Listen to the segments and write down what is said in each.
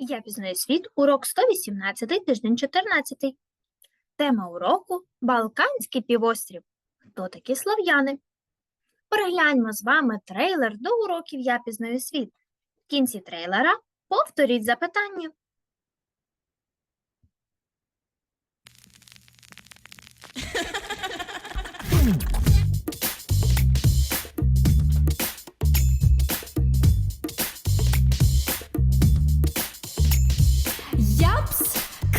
Я пізнаю світ, урок 118, тиждень 14. Тема уроку Балканський півострів. Хто такі слов'яни? Перегляньмо з вами трейлер до уроків Я пізнаю світ. В кінці трейлера повторіть запитання.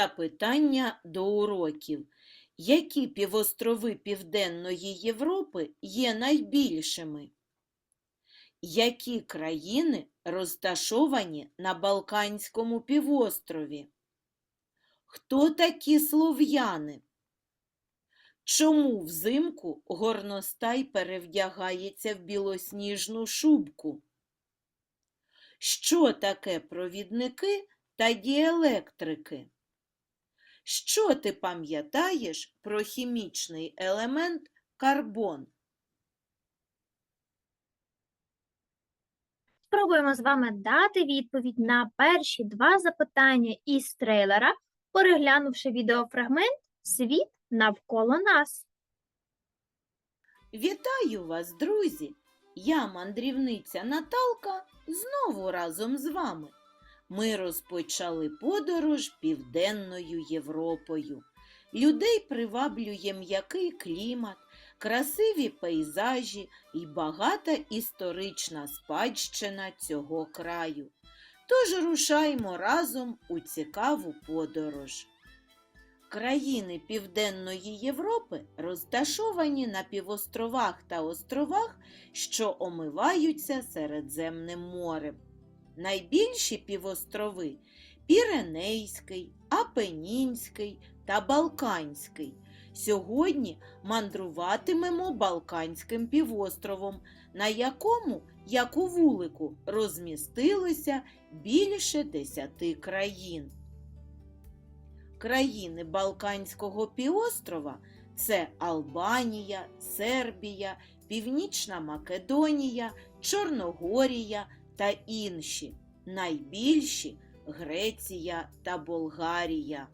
Запитання до уроків. Які півострови Південної Європи є найбільшими? Які країни розташовані на Балканському півострові? Хто такі слов'яни? Чому взимку горностай перевдягається в білосніжну шубку? Що таке провідники та діелектрики? Що ти пам'ятаєш про хімічний елемент карбон? Спробуємо з вами дати відповідь на перші два запитання із трейлера, переглянувши відеофрагмент Світ навколо нас. Вітаю вас, друзі! Я мандрівниця Наталка знову разом з вами. Ми розпочали подорож Південною Європою. Людей приваблює м'який клімат, красиві пейзажі і багата історична спадщина цього краю. Тож рушаймо разом у цікаву подорож. Країни Південної Європи розташовані на півостровах та островах, що омиваються Середземним морем. Найбільші півострови Піренейський, Апенінський та Балканський. Сьогодні мандруватимемо Балканським півостровом, на якому, як у вулику, розмістилося більше десяти країн. Країни Балканського півострова це Албанія, Сербія, Північна Македонія, Чорногорія та інші. Найбільші Греція та Болгарія.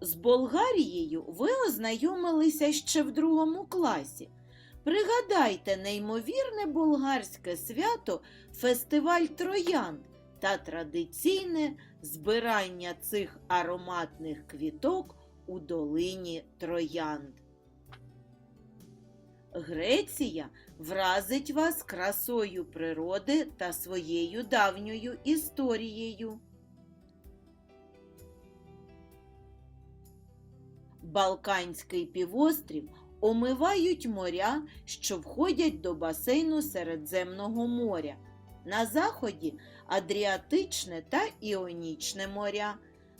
З Болгарією ви ознайомилися ще в другому класі. Пригадайте неймовірне болгарське свято фестиваль Троянд та традиційне збирання цих ароматних квіток у долині Троянд. Греція вразить вас красою природи та своєю давньою історією. Балканський півострів омивають моря, що входять до басейну Середземного моря. На заході Адріатичне та Іонічне моря,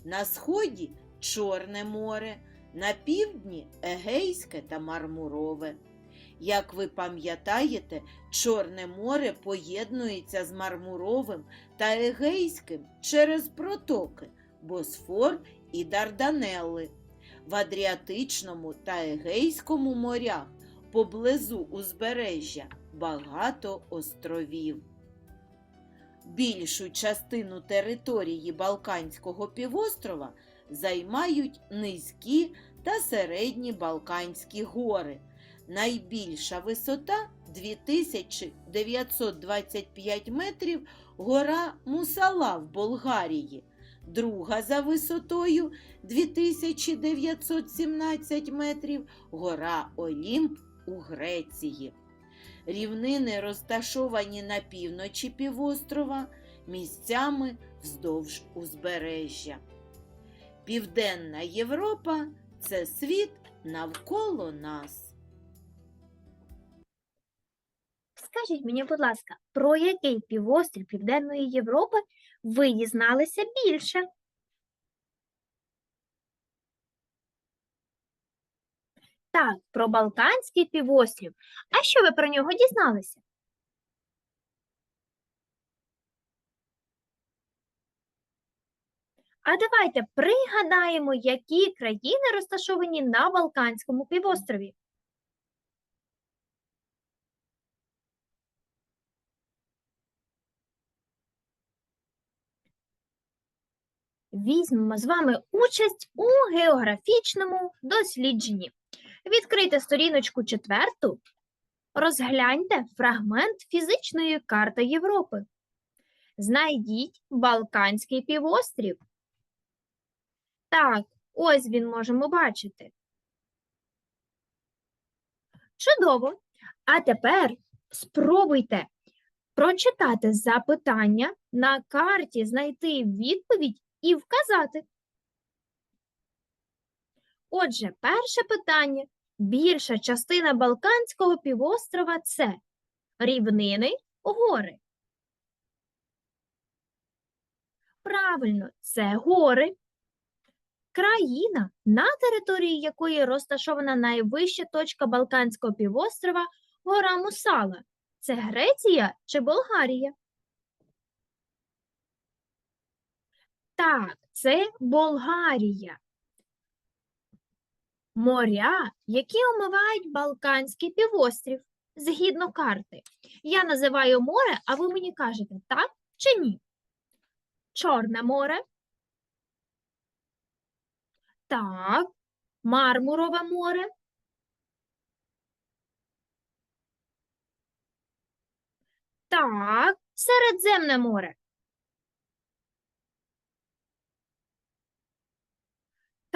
на сході Чорне море, на півдні Егейське та Мармурове. Як ви пам'ятаєте, Чорне море поєднується з Мармуровим та Егейським через протоки Босфор і Дарданелли. В Адріатичному та Егейському морях поблизу узбережжя багато островів. Більшу частину території Балканського півострова займають низькі та середні Балканські гори. Найбільша висота 2925 метрів гора Мусала в Болгарії, друга за висотою 2917 метрів гора Олімп у Греції. Рівнини розташовані на півночі півострова, місцями вздовж узбережжя. Південна Європа це світ навколо нас. Скажіть мені, будь ласка, про який півострів Південної Європи ви дізналися більше? Так, про Балканський півострів. А що ви про нього дізналися? А давайте пригадаємо, які країни розташовані на Балканському півострові. Візьмемо з вами участь у географічному дослідженні. Відкрийте сторіночку четверту, розгляньте фрагмент фізичної карти Європи. Знайдіть Балканський півострів. Так, ось він можемо бачити. Чудово! А тепер спробуйте прочитати запитання на карті, знайти відповідь і вказати. Отже, перше питання. Більша частина Балканського півострова це рівнини, гори. Правильно, це гори. Країна, на території якої розташована найвища точка Балканського півострова гора Мусала. Це Греція чи Болгарія? Так, це Болгарія. Моря, які омивають Балканський півострів, згідно карти. Я називаю море, а ви мені кажете, так чи ні? Чорне море. Так. Мармурове море. Так. Середземне море.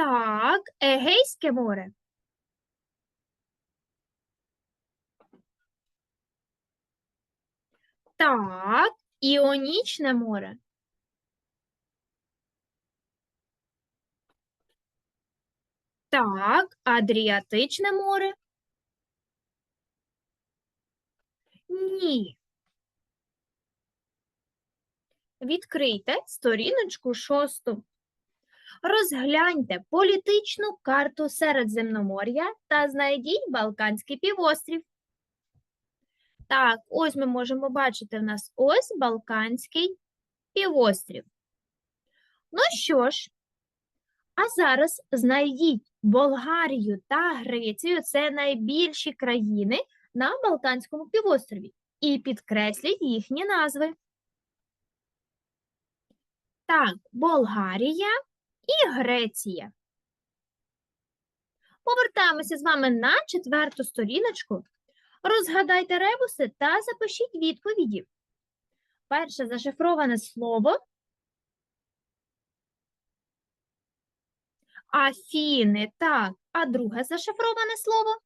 Так, Егейське море. Так, Іонічне море. Так, Адріатичне море. Ні. Відкрийте сторіночку шосту. Розгляньте політичну карту Середземномор'я та знайдіть Балканський півострів. Так, ось ми можемо бачити в нас ось Балканський півострів. Ну що ж, а зараз знайдіть Болгарію та Грецію це найбільші країни на Балканському півострові, і підкресліть їхні назви. Так, Болгарія і Греція. Повертаємося з вами на четверту сторіночку. Розгадайте ребуси та запишіть відповіді. Перше зашифроване слово Афіни, так. А друге зашифроване слово?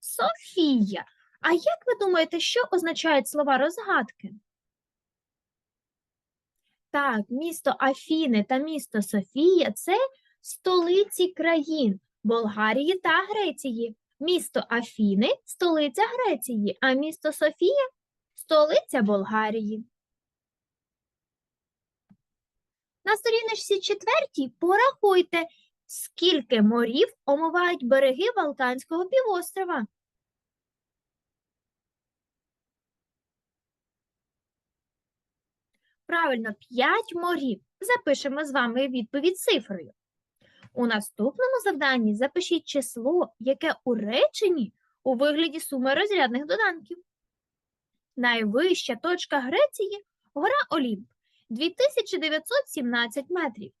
Софія. А як ви думаєте, що означають слова розгадки? Так, місто Афіни та місто Софія це столиці країн Болгарії та Греції. Місто Афіни столиця Греції, а місто Софія столиця Болгарії. На сторіночці четвертій порахуйте, скільки морів омивають береги Балканського півострова. Правильно, 5 морів. Запишемо з вами відповідь цифрою. У наступному завданні запишіть число, яке у реченні у вигляді суми розрядних доданків. Найвища точка Греції гора Олімп 2917 метрів.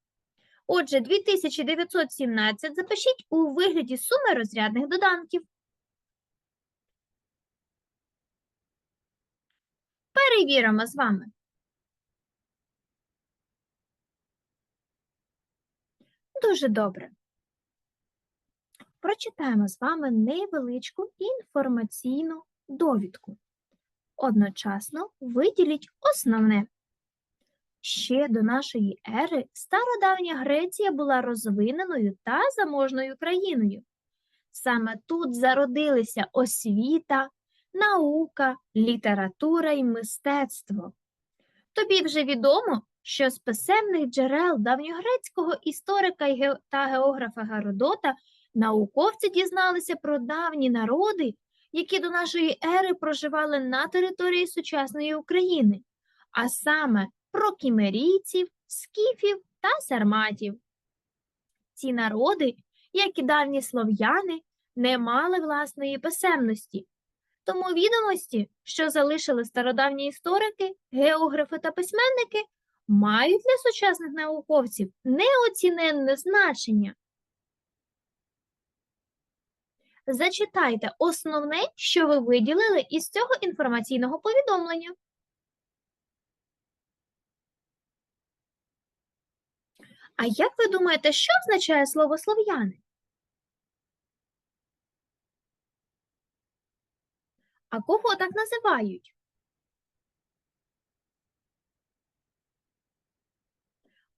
Отже, 2917 запишіть у вигляді суми розрядних доданків. Перевіримо з вами. Дуже добре. Прочитаємо з вами невеличку інформаційну довідку. Одночасно виділіть основне. Ще до нашої ери стародавня Греція була розвиненою та заможною країною. Саме тут зародилися освіта, наука, література і мистецтво. Тобі вже відомо, що з писемних джерел давньогрецького історика та географа Геродота науковці дізналися про давні народи, які до нашої ери проживали на території сучасної України, а саме про кімерійців, скіфів та сарматів. Ці народи, як і давні слов'яни, не мали власної писемності, тому відомості, що залишили стародавні історики, географи та письменники, мають для сучасних науковців неоціненне значення. Зачитайте основне, що ви виділили із цього інформаційного повідомлення. А як ви думаєте, що означає слово слов'яни? А кого так називають?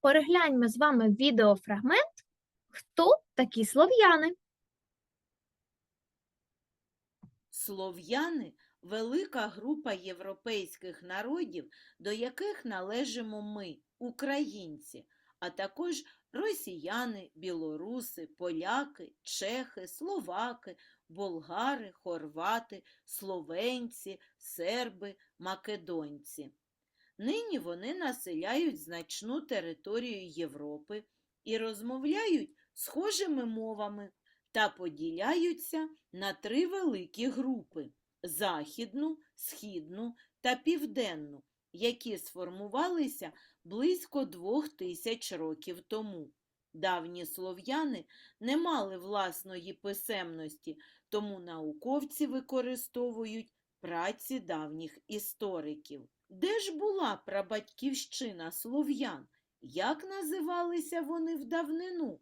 Перегляньмо з вами відеофрагмент Хто такі слов'яни? Слов'яни велика група європейських народів, до яких належимо ми, українці, а також росіяни, білоруси, поляки, чехи, словаки, болгари, хорвати, словенці, серби, македонці. Нині вони населяють значну територію Європи і розмовляють схожими мовами та поділяються на три великі групи західну, східну та південну, які сформувалися близько двох тисяч років тому. Давні слов'яни не мали власної писемності, тому науковці використовують праці давніх істориків. Де ж була прабатьківщина слов'ян? Як називалися вони в давнину?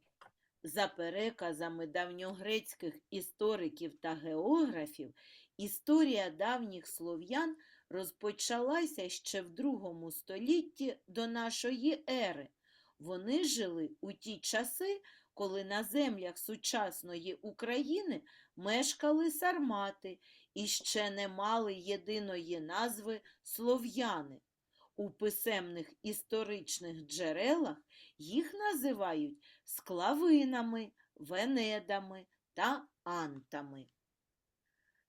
За переказами давньогрецьких істориків та географів, історія давніх слов'ян розпочалася ще в другому столітті до нашої ери. Вони жили у ті часи, коли на землях сучасної України мешкали сармати і ще не мали єдиної назви слов'яни. У писемних історичних джерелах їх називають склавинами, венедами та антами.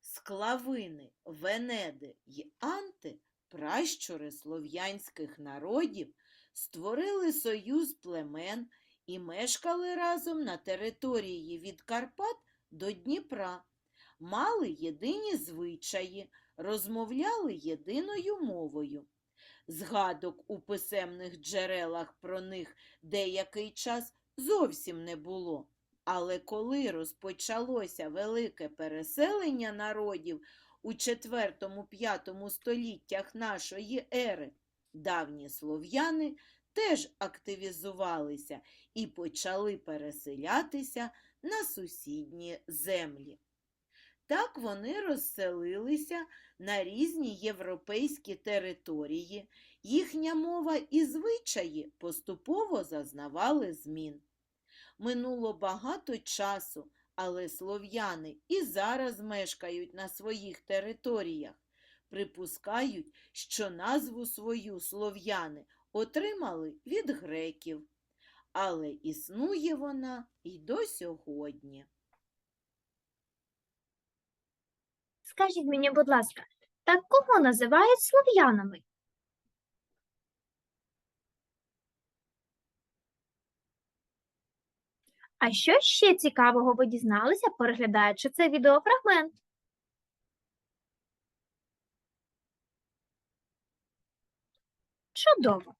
Склавини, венеди й анти, пращури слов'янських народів, створили союз племен і мешкали разом на території від Карпат до Дніпра, мали єдині звичаї, розмовляли єдиною мовою. Згадок у писемних джерелах про них деякий час зовсім не було. Але коли розпочалося велике переселення народів у 4-5 століттях нашої ери, давні слов'яни теж активізувалися і почали переселятися на сусідні землі. Так вони розселилися на різні європейські території, їхня мова і звичаї поступово зазнавали змін. Минуло багато часу, але слов'яни і зараз мешкають на своїх територіях. Припускають, що назву свою слов'яни отримали від греків. Але існує вона і до сьогодні. Скажіть мені, будь ласка, так кого називають слов'янами? А що ще цікавого ви дізналися, переглядаючи цей відеофрагмент? Чудово!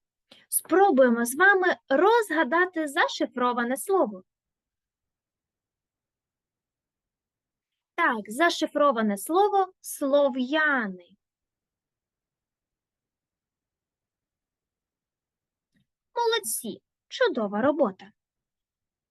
Спробуємо з вами розгадати зашифроване слово. Так, зашифроване слово слов'яни. Молодці, чудова робота.